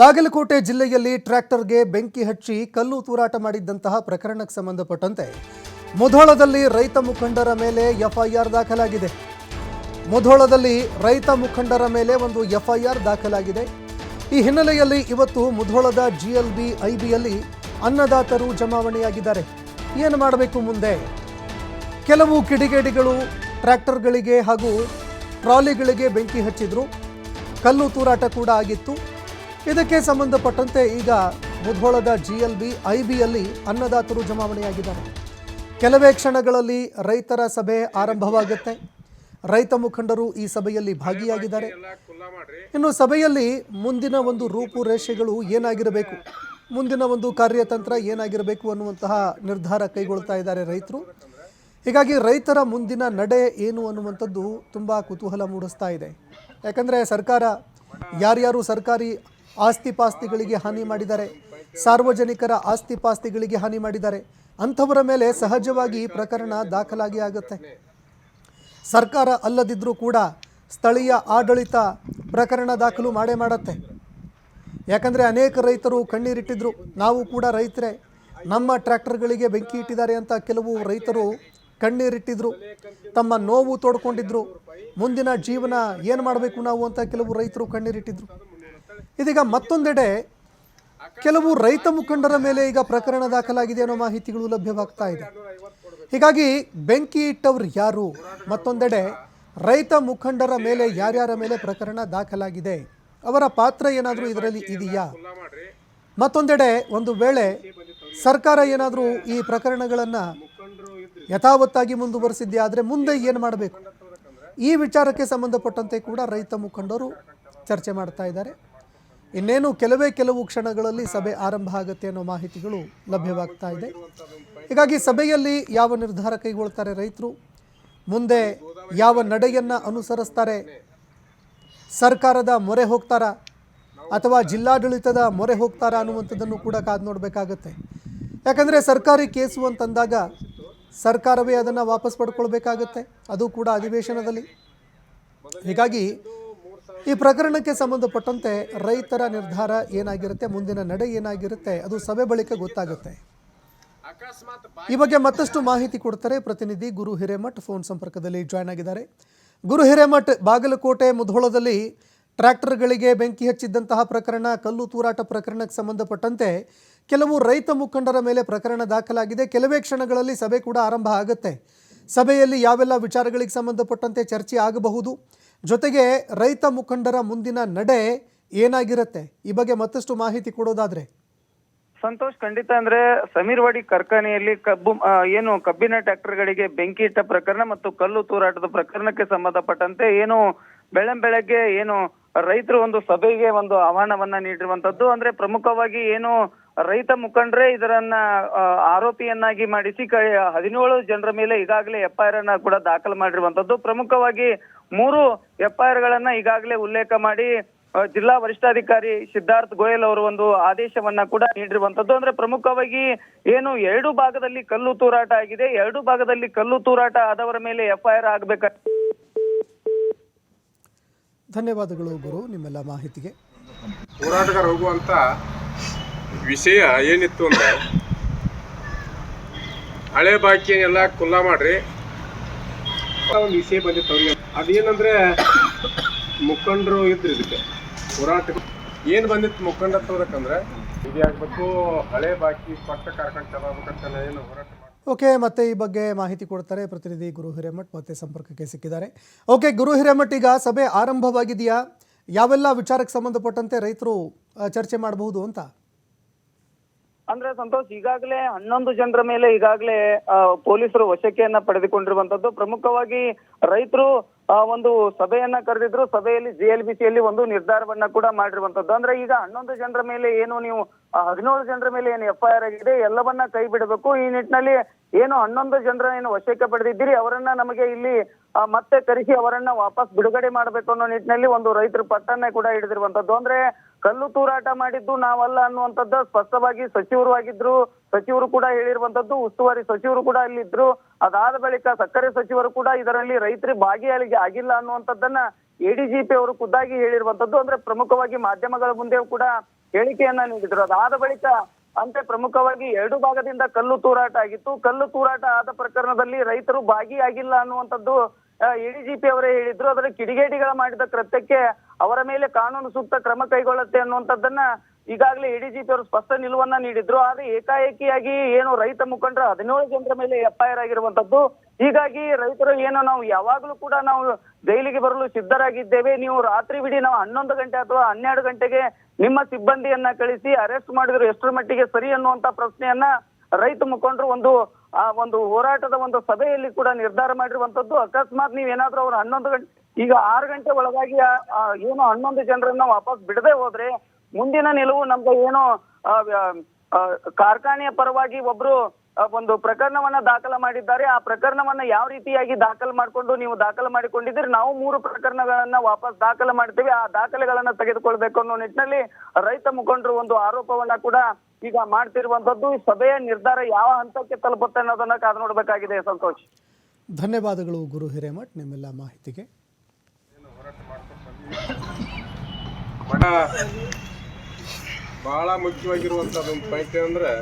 ಬಾಗಲಕೋಟೆ ಜಿಲ್ಲೆಯಲ್ಲಿ ಟ್ರ್ಯಾಕ್ಟರ್ಗೆ ಬೆಂಕಿ ಹಚ್ಚಿ ಕಲ್ಲು ತೂರಾಟ ಮಾಡಿದ್ದಂತಹ ಪ್ರಕರಣಕ್ಕೆ ಸಂಬಂಧಪಟ್ಟಂತೆ ಮುಧೋಳದಲ್ಲಿ ರೈತ ಮುಖಂಡರ ಮೇಲೆ ಎಫ್ಐಆರ್ ದಾಖಲಾಗಿದೆ. ಮುಧೋಳದಲ್ಲಿ ರೈತ ಮುಖಂಡರ ಮೇಲೆ ಒಂದು ಎಫ್ಐಆರ್ ದಾಖಲಾಗಿದೆ. ಈ ಹಿನ್ನೆಲೆಯಲ್ಲಿ ಇವತ್ತು ಮುಧೋಳದ ಜಿಎಲ್ಬಿ ಐಬಿಯಲ್ಲಿ ಅನ್ನದಾತರು ಜಮಾವಣೆಯಾಗಿದ್ದಾರೆ. ಏನು ಮಾಡಬೇಕು ಮುಂದೆ? ಕೆಲವು ಕಿಡಿಗೇಡಿಗಳು ಟ್ರ್ಯಾಕ್ಟರ್ಗಳಿಗೆ ಹಾಗೂ ಟ್ರಾಲಿಗಳಿಗೆ ಬೆಂಕಿ ಹಚ್ಚಿದ್ರು. ಕಲ್ಲು ತೂರಾಟ ಕೂಡ ಆಗಿತ್ತು. ಇದಕ್ಕೆ ಸಂಬಂಧಪಟ್ಟಂತೆ ಈಗ ಮುಧೋಳದ ಜಿ ಎಲ್ ಬಿ ಐ ಬಿಯಲ್ಲಿ ಅನ್ನದಾತರು ಜಮಾವಣೆಯಾಗಿದ್ದಾರೆ. ಕೆಲವೇ ಕ್ಷಣಗಳಲ್ಲಿ ರೈತರ ಸಭೆ ಆರಂಭವಾಗುತ್ತೆ. ರೈತ ಮುಖಂಡರು ಈ ಸಭೆಯಲ್ಲಿ ಭಾಗಿಯಾಗಿದ್ದಾರೆ. ಇನ್ನು ಸಭೆಯಲ್ಲಿ ಮುಂದಿನ ಒಂದು ರೂಪುರೇಷೆಗಳು ಏನಾಗಿರಬೇಕು, ಮುಂದಿನ ಒಂದು ಕಾರ್ಯತಂತ್ರ ಏನಾಗಿರಬೇಕು ಅನ್ನುವಂತಹ ನಿರ್ಧಾರ ಕೈಗೊಳ್ತಾ ಇದ್ದಾರೆ ರೈತರು. ಹೀಗಾಗಿ ರೈತರ ಮುಂದಿನ ನಡೆ ಏನು ಅನ್ನುವಂಥದ್ದು ತುಂಬ ಕುತೂಹಲ ಮೂಡಿಸ್ತಾ ಇದೆ. ಯಾಕಂದರೆ ಸರ್ಕಾರ, ಯಾರ್ಯಾರು ಸರ್ಕಾರಿ ಆಸ್ತಿ ಪಾಸ್ತಿಗಳಿಗೆ ಹಾನಿ ಮಾಡಿದ್ದಾರೆ ಸಾರ್ವಜನಿಕರ ಆಸ್ತಿಪಾಸ್ತಿಗಳಿಗೆ ಹಾನಿ ಮಾಡಿದ್ದಾರೆ ಅಂಥವರ ಮೇಲೆ ಸಹಜವಾಗಿ ಪ್ರಕರಣ ದಾಖಲಾಗಿ ಆಗುತ್ತೆ. ಸರ್ಕಾರ ಅಲ್ಲದಿದ್ದರೂ ಕೂಡ ಸ್ಥಳೀಯ ಆಡಳಿತ ಪ್ರಕರಣ ದಾಖಲು ಮಾಡೇ ಮಾಡತ್ತೆ. ಯಾಕಂದರೆ ಅನೇಕ ರೈತರು ಕಣ್ಣೀರಿಟ್ಟಿದ್ರು. ನಾವು ಕೂಡ ರೈತರೇ, ನಮ್ಮ ಟ್ರ್ಯಾಕ್ಟರ್ಗಳಿಗೆ ಬೆಂಕಿ ಇಟ್ಟಿದ್ದಾರೆ ಅಂತ ಕೆಲವು ರೈತರು ಕಣ್ಣೀರಿಟ್ಟಿದ್ರು. ತಮ್ಮ ನೋವು ತೋಡ್ಕೊಂಡಿದ್ರು. ಮುಂದಿನ ಜೀವನ ಏನು ಮಾಡಬೇಕು ನಾವು ಅಂತ ಕೆಲವು ರೈತರು ಕಣ್ಣೀರಿಟ್ಟಿದ್ರು. ಇದೀಗ ಮತ್ತೊಂದೆಡೆ ಕೆಲವು ರೈತ ಮುಖಂಡರ ಮೇಲೆ ಈಗ ಪ್ರಕರಣ ದಾಖಲಾಗಿದೆ ಅನ್ನೋ ಮಾಹಿತಿಗಳು ಲಭ್ಯವಾಗ್ತಾ ಇದೆ. ಹೀಗಾಗಿ ಬೆಂಕಿ ಇಟ್ಟವ್ರು ಯಾರು? ಮತ್ತೊಂದೆಡೆ ರೈತ ಮುಖಂಡರ ಮೇಲೆ ಯಾರ್ಯಾರ ಮೇಲೆ ಪ್ರಕರಣ ದಾಖಲಾಗಿದೆ? ಅವರ ಪಾತ್ರ ಏನಾದರೂ ಇದರಲ್ಲಿ ಇದೆಯಾ? ಮತ್ತೊಂದೆಡೆ ಒಂದು ವೇಳೆ ಸರ್ಕಾರ ಏನಾದರೂ ಈ ಪ್ರಕರಣಗಳನ್ನು ಯಥಾವತ್ತಾಗಿ ಮುಂದುವರಿಸಿದ್ದೆ ಆದರೆ ಮುಂದೆ ಏನು ಮಾಡಬೇಕು? ಈ ವಿಚಾರಕ್ಕೆ ಸಂಬಂಧಪಟ್ಟಂತೆ ಕೂಡ ರೈತ ಮುಖಂಡರು ಚರ್ಚೆ ಮಾಡ್ತಾ ಇದ್ದಾರೆ. ಇನ್ನೇನು ಕೆಲವೇ ಕೆಲವು ಕ್ಷಣಗಳಲ್ಲಿ ಸಭೆ ಆರಂಭ ಆಗುತ್ತೆ ಅನ್ನೋ ಮಾಹಿತಿಗಳು ಲಭ್ಯವಾಗ್ತಾ ಇದೆ. ಹೀಗಾಗಿ ಸಭೆಯಲ್ಲಿ ಯಾವ ನಿರ್ಧಾರ ಕೈಗೊಳ್ತಾರೆ ರೈತರು? ಮುಂದೆ ಯಾವ ನಡೆಯನ್ನು ಅನುಸರಿಸ್ತಾರೆ? ಸರ್ಕಾರದ ಮೊರೆ ಹೋಗ್ತಾರಾ? ಅಥವಾ ಜಿಲ್ಲಾಡಳಿತದ ಮೊರೆ ಹೋಗ್ತಾರಾ ಅನ್ನುವಂಥದ್ದನ್ನು ಕೂಡ ಕಾದು ನೋಡಬೇಕಾಗತ್ತೆ. ಯಾಕಂದರೆ ಸರ್ಕಾರಿ ಕೇಸು ಅಂತಂದಾಗ ಸರ್ಕಾರವೇ ಅದನ್ನು ವಾಪಸ್ ಪಡ್ಕೊಳ್ಬೇಕಾಗತ್ತೆ. ಅದು ಕೂಡ ಅಧಿವೇಶನದಲ್ಲಿ. ಹೀಗಾಗಿ ಈ ಪ್ರಕರಣಕ್ಕೆ ಸಂಬಂಧಪಟ್ಟಂತೆ ರೈತರ ನಿರ್ಧಾರ ಏನಾಗಿರುತ್ತೆ, ಮುಂದಿನ ನಡೆ ಏನಾಗಿರುತ್ತೆ, ಅದು ಸಭೆ ಬಳಿಕ ಗೊತ್ತಾಗುತ್ತೆ. ಈ ಬಗ್ಗೆ ಮತ್ತಷ್ಟು ಮಾಹಿತಿ ಕೊಡ್ತಾರೆ ಪ್ರತಿನಿಧಿ ಗುರು ಹಿರೇಮಠ್ ಫೋನ್ ಸಂಪರ್ಕದಲ್ಲಿ ಜಾಯ್ನ್ ಆಗಿದ್ದಾರೆ. ಗುರು ಹಿರೇಮಠ್, ಬಾಗಲಕೋಟೆ ಮುಧೋಳದಲ್ಲಿ ಟ್ರ್ಯಾಕ್ಟರ್ಗಳಿಗೆ ಬೆಂಕಿ ಹಚ್ಚಿದ್ದಂತಹ ಪ್ರಕರಣ, ಕಲ್ಲು ತೂರಾಟ ಪ್ರಕರಣಕ್ಕೆ ಸಂಬಂಧಪಟ್ಟಂತೆ ಕೆಲವು ರೈತ ಮುಖಂಡರ ಮೇಲೆ ಪ್ರಕರಣ ದಾಖಲಾಗಿದೆ. ಕೆಲವೇ ಕ್ಷಣಗಳಲ್ಲಿ ಸಭೆ ಕೂಡ ಆರಂಭ ಆಗುತ್ತೆ. ಸಭೆಯಲ್ಲಿ ಯಾವೆಲ್ಲ ವಿಚಾರಗಳಿಗೆ ಸಂಬಂಧಪಟ್ಟಂತೆ ಚರ್ಚೆ ಆಗಬಹುದು? ಜೊತೆಗೆ ರೈತ ಮುಖಂಡರ ಮುಂದಿನ ನಡೆ ಏನಾಗಿರುತ್ತೆ? ಈ ಬಗ್ಗೆ ಮತ್ತಷ್ಟು ಮಾಹಿತಿ ಕೊಡೋದಾದ್ರೆ. ಸಂತೋಷ್, ಖಂಡಿತ ಅಂದ್ರೆ ಸಮೀರ್ವಾಡಿ ಕಾರ್ಖಾನೆಯಲ್ಲಿ ಕಬ್ಬು ಏನು ಕಬ್ಬಿನ ಟ್ರ್ಯಾಕ್ಟರ್ಗಳಿಗೆ ಬೆಂಕಿ ಇಟ್ಟ ಪ್ರಕರಣ ಮತ್ತು ಕಲ್ಲು ತೂರಾಟದ ಪ್ರಕರಣಕ್ಕೆ ಸಂಬಂಧಪಟ್ಟಂತೆ ಏನು ಬೆಳಂ ಬೆಳಗ್ಗೆ ಏನು ರೈತರು ಒಂದು ಸಭೆಗೆ ಒಂದು ಆಹ್ವಾನವನ್ನ ನೀಡಿರುವಂತದ್ದು. ಅಂದ್ರೆ ಪ್ರಮುಖವಾಗಿ ಏನು ರೈತ ಮುಖಂಡರೇ ಇದರನ್ನ ಆರೋಪಿಯನ್ನಾಗಿ ಮಾಡಿಸಿ ಕ ಹದಿನೇಳು ಜನರ ಮೇಲೆ ಈಗಾಗಲೇ ಎಫ್ಐಆರ್ ಅನ್ನ ಕೂಡ ದಾಖಲು ಮಾಡಿರುವಂತದ್ದು. ಪ್ರಮುಖವಾಗಿ ಮೂರು ಎಫ್ಐಆರ್ ಗಳನ್ನ ಈಗಾಗಲೇ ಉಲ್ಲೇಖ ಮಾಡಿ ಜಿಲ್ಲಾ ವರಿಷ್ಠಾಧಿಕಾರಿ ಸಿದ್ಧಾರ್ಥ್ ಗೋಯಲ್ ಅವರು ಒಂದು ಆದೇಶವನ್ನ ಕೂಡ ನೀಡಿರುವಂತದ್ದು. ಅಂದ್ರೆ ಪ್ರಮುಖವಾಗಿ ಏನು ಎರಡು ಭಾಗದಲ್ಲಿ ಕಲ್ಲು ತೂರಾಟ ಆಗಿದೆ. ಎರಡು ಭಾಗದಲ್ಲಿ ಕಲ್ಲು ತೂರಾಟ ಆದವರ ಮೇಲೆ ಎಫ್ಐಆರ್ ಐ ಧನ್ಯವಾದಗಳು ಗುರು ನಿಮ್ಮೆಲ್ಲ ಮಾಹಿತಿಗೆ. ಹೋರಾಟಗಾರ ಹೋಗುವಂತ ವಿಷಯ ಏನಿತ್ತು ಅಂದ್ರೆ ಹಳೆ ಬಾಕಿಯನ್ನೆಲ್ಲ ಕುಲ್ಲ ಮಾಡ್ರಿ. ಒಂದು ವಿಷಯ ಬಂದಿತ್ತು ಅವ್ರಿಗೆ. ಅದೇನಂದ್ರೆ ಮುಖಂಡರು ಇದ್ರು ಇದಕ್ಕೆ ಹೋರಾಟ ಏನ್ ಬಂದಿತ್ತು ಇದು ಯಾಕಬೇಕು ಹಳೆ ಬಾಕಿ ಪಟ್ಟ ಕಾರ್ಖಾನೆ ಚಲಾಗ್ಬೇಕಂತ ಏನು ಹೋರಾಟ ಓಕೆ ಮತ್ತೆ ಈ ಬಗ್ಗೆ ಮಾಹಿತಿ ಕೊಡ್ತಾರೆ ಪ್ರತಿನಿಧಿ ಗುರು ಹಿರೇಮಠ್ ಮತ್ತೆ ಸಂಪರ್ಕಕ್ಕೆ ಸಿಕ್ಕಿದ್ದಾರೆ. ಓಕೆ ಗುರು ಹಿರೇಮಠ್ ಈಗ ಸಭೆ ಆರಂಭವಾಗಿದೆಯಾ? ಯಾವೆಲ್ಲ ವಿಚಾರಕ್ಕೆ ಸಂಬಂಧಪಟ್ಟಂತೆ ರೈತರು ಚರ್ಚೆ ಮಾಡಬಹುದು ಅಂತ? ಅಂದ್ರೆ ಸಂತೋಷ್, ಈಗಾಗಲೇ ಹನ್ನೊಂದು ಜನರ ಮೇಲೆ ಈಗಾಗಲೇ ಪೊಲೀಸರು ವಶಕ್ಕೆಯನ್ನ ಪಡೆದುಕೊಂಡಿರುವಂತದ್ದು. ಪ್ರಮುಖವಾಗಿ ರೈತರು ಒಂದು ಸಭೆಯನ್ನ ಕರೆದಿದ್ರು. ಸಭೆಯಲ್ಲಿ ಜಿಎಲ್ಬಿಸಿಯಲ್ಲಿ ಒಂದು ನಿರ್ಧಾರವನ್ನ ಕೂಡ ಮಾಡಿರುವಂತದ್ದು. ಅಂದ್ರೆ ಈಗ ಹನ್ನೊಂದು ಜನರ ಮೇಲೆ ಏನು ನೀವು ಹದಿನೇಳು ಜನರ ಮೇಲೆ ಏನು ಎಫ್ಐಆರ್ ಆಗಿದೆ, ಎಲ್ಲವನ್ನ ಕೈ ಬಿಡಬೇಕು. ಈ ನಿಟ್ಟಿನಲ್ಲಿ ಏನು ಹನ್ನೊಂದು ಜನರ ಏನು ವಶಕ್ಕೆ ಪಡೆದಿದ್ದೀರಿ, ಅವರನ್ನ ನಮಗೆ ಇಲ್ಲಿ ಮತ್ತೆ ಕರೆಸಿ ಅವರನ್ನ ವಾಪಸ್ ಬಿಡುಗಡೆ ಮಾಡಬೇಕು ಅನ್ನೋ ನಿಟ್ಟಿನಲ್ಲಿ ಒಂದು ರೈತರ ಪಟ್ಟನ್ನೇ ಕೂಡ ಹಿಡಿದಿರುವಂತದ್ದು ಅಂದ್ರೆ ಕಲ್ಲು ತೂರಾಟ ಮಾಡಿದ್ದು ನಾವಲ್ಲ ಅನ್ನುವಂಥದ್ದು ಸ್ಪಷ್ಟವಾಗಿ ಸಚಿವರು ಆಗಿದ್ರು, ಸಚಿವರು ಕೂಡ ಹೇಳಿರುವಂತದ್ದು ಉಸ್ತುವಾರಿ ಸಚಿವರು ಕೂಡ ಅಲ್ಲಿದ್ರು. ಅದಾದ ಬಳಿಕ ಸಕ್ಕರೆ ಸಚಿವರು ಕೂಡ ಇದರಲ್ಲಿ ರೈತರಿ ಭಾಗಿಯಾಗಿ ಆಗಿಲ್ಲ ಅನ್ನುವಂಥದ್ದನ್ನ ಎಡಿಜಿಪಿ ಅವರು ಖುದ್ದಾಗಿ ಹೇಳಿರುವಂತದ್ದು ಅಂದ್ರೆ ಪ್ರಮುಖವಾಗಿ ಮಾಧ್ಯಮಗಳ ಮುಂದೆ ಕೂಡ ಹೇಳಿಕೆಯನ್ನ ನೀಡಿದ್ರು. ಅದಾದ ಬಳಿಕ ಅಂತೆ ಪ್ರಮುಖವಾಗಿ ಎರಡು ಭಾಗದಿಂದ ಕಲ್ಲು ತೂರಾಟ ಆಗಿತ್ತು. ಕಲ್ಲು ತೂರಾಟ ಆದ ಪ್ರಕರಣದಲ್ಲಿ ರೈತರು ಭಾಗಿಯಾಗಿಲ್ಲ ಅನ್ನುವಂಥದ್ದು ಎಡಿಜಿಪಿ ಅವರೇ ಹೇಳಿದ್ರು. ಅದರ ಕಿಡಿಗೇಡಿಗಳ ಮಾಡಿದ ಕೃತ್ಯಕ್ಕೆ ಅವರ ಮೇಲೆ ಕಾನೂನು ಸೂಕ್ತ ಕ್ರಮ ಕೈಗೊಳ್ಳುತ್ತೆ ಅನ್ನುವಂಥದ್ದನ್ನ ಈಗಾಗಲೇ ಎಡಿಜಿಪಿ ಅವರು ಸ್ಪಷ್ಟ ನಿಲುವನ್ನ ನೀಡಿದ್ರು, ಆದ್ರೆ ಏಕಾಏಕಿಯಾಗಿ ಏನು ರೈತ ಮುಖಂಡರು ಹದಿನೇಳು ಜನರ ಮೇಲೆ ಎಫ್ಐಆರ್ ಆಗಿರುವಂತದ್ದು. ಹೀಗಾಗಿ ರೈತರು ಏನು, ನಾವು ಯಾವಾಗಲೂ ಕೂಡ ನಾವು ಜೈಲಿಗೆ ಬರಲು ಸಿದ್ಧರಾಗಿದ್ದೇವೆ. ನೀವು ರಾತ್ರಿ ಬಿಡಿ, ನಾವು ಹನ್ನೊಂದು ಗಂಟೆ ಅಥವಾ ಹನ್ನೆರಡು ಗಂಟೆಗೆ ನಿಮ್ಮ ಸಿಬ್ಬಂದಿಯನ್ನ ಕಳಿಸಿ ಅರೆಸ್ಟ್ ಮಾಡಿದ್ರು, ಎಷ್ಟರ ಮಟ್ಟಿಗೆ ಸರಿ ಅನ್ನುವಂತ ಪ್ರಶ್ನೆಯನ್ನ ರೈತ ಮುಖಂಡರು ಒಂದು, ಆ ಒಂದು ಹೋರಾಟದ ಒಂದು ಸಭೆಯಲ್ಲಿ ಕೂಡ ನಿರ್ಧಾರ ಮಾಡಿರುವಂತದ್ದು. ಅಕಸ್ಮಾತ್ ನೀವೇನಾದ್ರೂ ಅವ್ರು ಹನ್ನೊಂದು ಗಂಟೆ, ಈಗ ಆರು ಗಂಟೆ ಒಳಗಾಗಿ ಏನು ಹನ್ನೊಂದು ಜನರನ್ನ ವಾಪಸ್ ಬಿಡದೆ ಹೋದ್ರೆ ಮುಂದಿನ ನಿಲುವು ನಮ್ಗೆ ಏನು ಕಾರ್ಖಾನೆಯ ಪರವಾಗಿ ಒಬ್ರು ಒಂದು ಪ್ರಕರಣವನ್ನ ದಾಖಲ ಮಾಡಿದ್ದಾರೆ. ಆ ಪ್ರಕರಣವನ್ನ ಯಾವ ರೀತಿಯಾಗಿ ದಾಖಲು ಮಾಡಿಕೊಂಡು ನೀವು ದಾಖಲು ಮಾಡಿಕೊಂಡಿದ್ದೀರಿ? ನಾವು ಮೂರು ಪ್ರಕರಣಗಳನ್ನ ವಾಪಸ್ ದಾಖಲು ಮಾಡ್ತೇವೆ. ಆ ದಾಖಲೆಗಳನ್ನ ತೆಗೆದುಕೊಳ್ಬೇಕು ಅನ್ನೋ ನಿಟ್ಟಿನಲ್ಲಿ ರೈತ ಮುಖಂಡರು ಒಂದು ಆರೋಪವನ್ನ ಕೂಡ ಈಗ ಮಾಡ್ತಿರುವಂತದ್ದು ಈ ಸಭೆಯ ನಿರ್ಧಾರ ಯಾವ ಹಂತಕ್ಕೆ ತಲುಪುತ್ತೆ ಅನ್ನೋದನ್ನ ಕಾದು ನೋಡಬೇಕಾಗಿದೆ. ಸಂತೋಷ್. ಧನ್ಯವಾದಗಳು ಗುರು ಹಿರೇಮಠ್ ನಿಮ್ಮೆಲ್ಲ ಮಾಹಿತಿಗೆ. ಬಹಳ ಮುಖ್ಯವಾಗಿರುವಂಥದ್ದು ಒಂದು ಪಾಯಿಂಟ್ ಏನಂದ್ರೆ